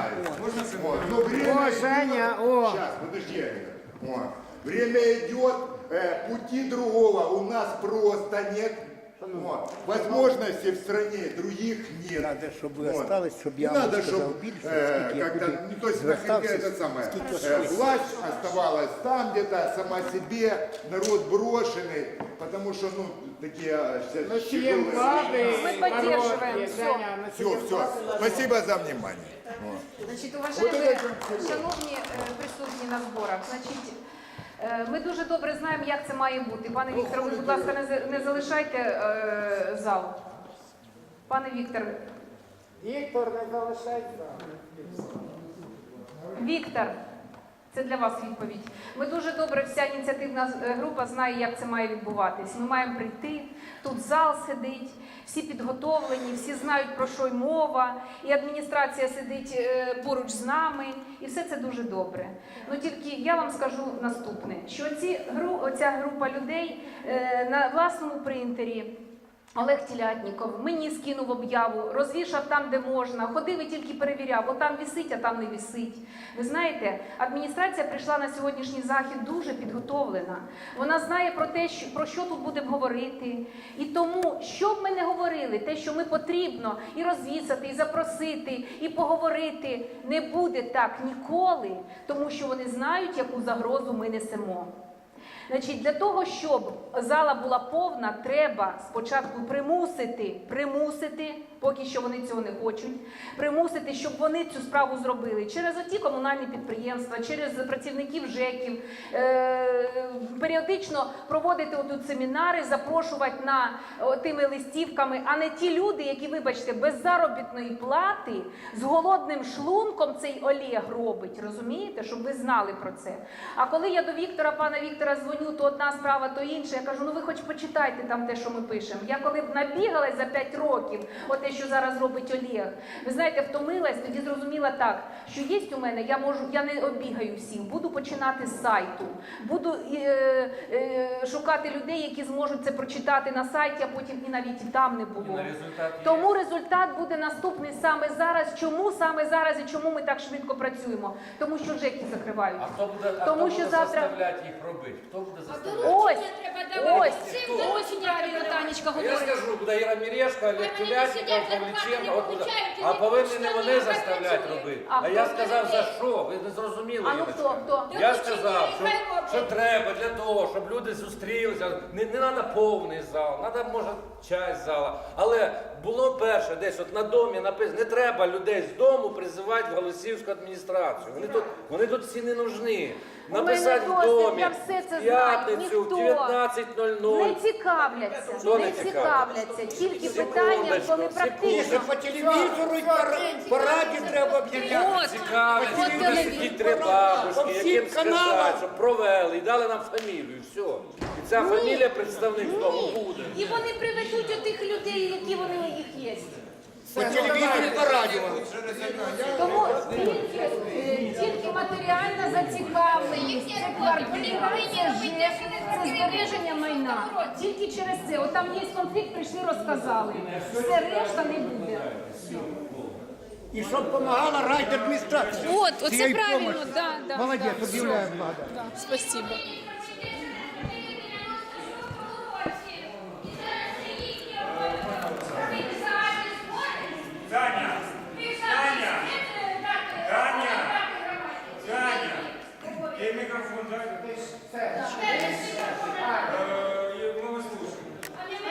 знаю. Вот, но время О, Женя, о. Сейчас, подожди, Олег. Вот. Время идет, э, пути другого у нас просто нет. Вот. Возможностей в стране других нет. Надо, щоб ви Вот. остались, щоб я Не вам надо, сказав чтобы більше, э, скільки я как-то, буду ну, то есть звертався, находя это самое, скільки э, власть оставалась там где-то, сама себе, народ брошенный, потому что, ну, такие э, сейчас Носієм тяжелые влади, Ми підтримуємо. Все. Все, все. Спасибо за внимание. Вот. Значить, От уважаемі, це чим шановні е, присутні на зборах, значить, е, ми дуже добре знаємо, як це має бути. Пане Віктор, ви, будь ласка, не, не залишайте е, зал. Пане Віктор, Віктор, не залишайся. Віктор, це для вас відповідь. Ми дуже добре, вся ініціативна е, група знає, як це має відбуватись. Ми маємо прийти, тут зал сидить, всі підготовлені, всі знають про що й мова, і адміністрація сидить е, поруч з нами, і все це дуже добре. Ну тільки я вам скажу наступне: що ці оця група людей е, на власному принтері. Олег Тілятніков мені скинув об'яву, розвішав там, де можна, ходив і тільки перевіряв, бо там вісить, а там не вісить. Ви знаєте, адміністрація прийшла на сьогоднішній захід дуже підготовлена. Вона знає про те, що, про що тут будемо говорити. І тому, що б ми не говорили, те, що ми потрібно і розвісати, і запросити, і поговорити, не буде так ніколи, тому що вони знають, яку загрозу ми несемо. Значить, для того, щоб зала була повна, треба спочатку примусити, примусити, поки що вони цього не хочуть, примусити, щоб вони цю справу зробили через оті комунальні підприємства, через працівників ЖЕКів, е- періодично проводити отут семінари, запрошувати на тими листівками, а не ті люди, які, вибачте, без заробітної плати з голодним шлунком цей Олег робить. Розумієте, щоб ви знали про це. А коли я до Віктора, пана Віктора, дзвоню, то одна справа, то інша. Я кажу, ну ви хоч почитайте там те, що ми пишемо. Я коли б набігалась за 5 років, от те, що зараз робить Олег, ви знаєте, втомилась, тоді зрозуміла так, що є у мене, я можу, я не оббігаю всім, буду починати з сайту, буду е, е, шукати людей, які зможуть це прочитати на сайті, а потім і навіть і там не було. результат. Тому результат буде наступний саме зараз. Чому саме зараз і чому ми так швидко працюємо? Тому що ЖЕКи закривають. А хто буде, а Тому хто що буде завтра- заставляти їх робити? Хто буде заставляти? Ось, ось. Правильно Танечка Я говорить. скажу, буде Іра Мірешко, Олег вони Павліченко, от буде. а повинні не вони заставляти робити. А А я хто сказав за що? Ви не зрозуміли. А ну Ірочка. хто, хто? Я сказав, що, хай роблять. що треба для того, щоб люди зустрілися. Не, не треба повний зал, треба, може, часть зала. Але було перше десь от на домі написано, не треба людей з дому призивати в Голосівську адміністрацію. Вони тут, вони тут всі не нужні. Написати в домі я все це в п'ятницю в ніхто 19.00. Не цікавляться, Хто не не цікавляться. Тільки питання, коли секундочку. практично. По телевізору і по, по радіо треба об'являти. Цікаві, От люди телевізор. сидіть три По бабушки, всім яким сказати, каналам. щоб провели і дали нам фамілію. Все. Ця фамілія представництва буде. І вони приведуть отих людей, які вони у них є. По телевізору і по радіо. Тому тільки, е, тільки матеріальна зацікавленість, це квартира, це це збереження майна. Тільки через це. От там є конфлікт, прийшли, розказали. Все решта не буде. І щоб допомагала райдержадміністрація. От, оце Цією правильно, помощью. да, да. Молодець, да, об'являє влада. Да, спасибо. мікрофон дайте. Ти ж це. Е,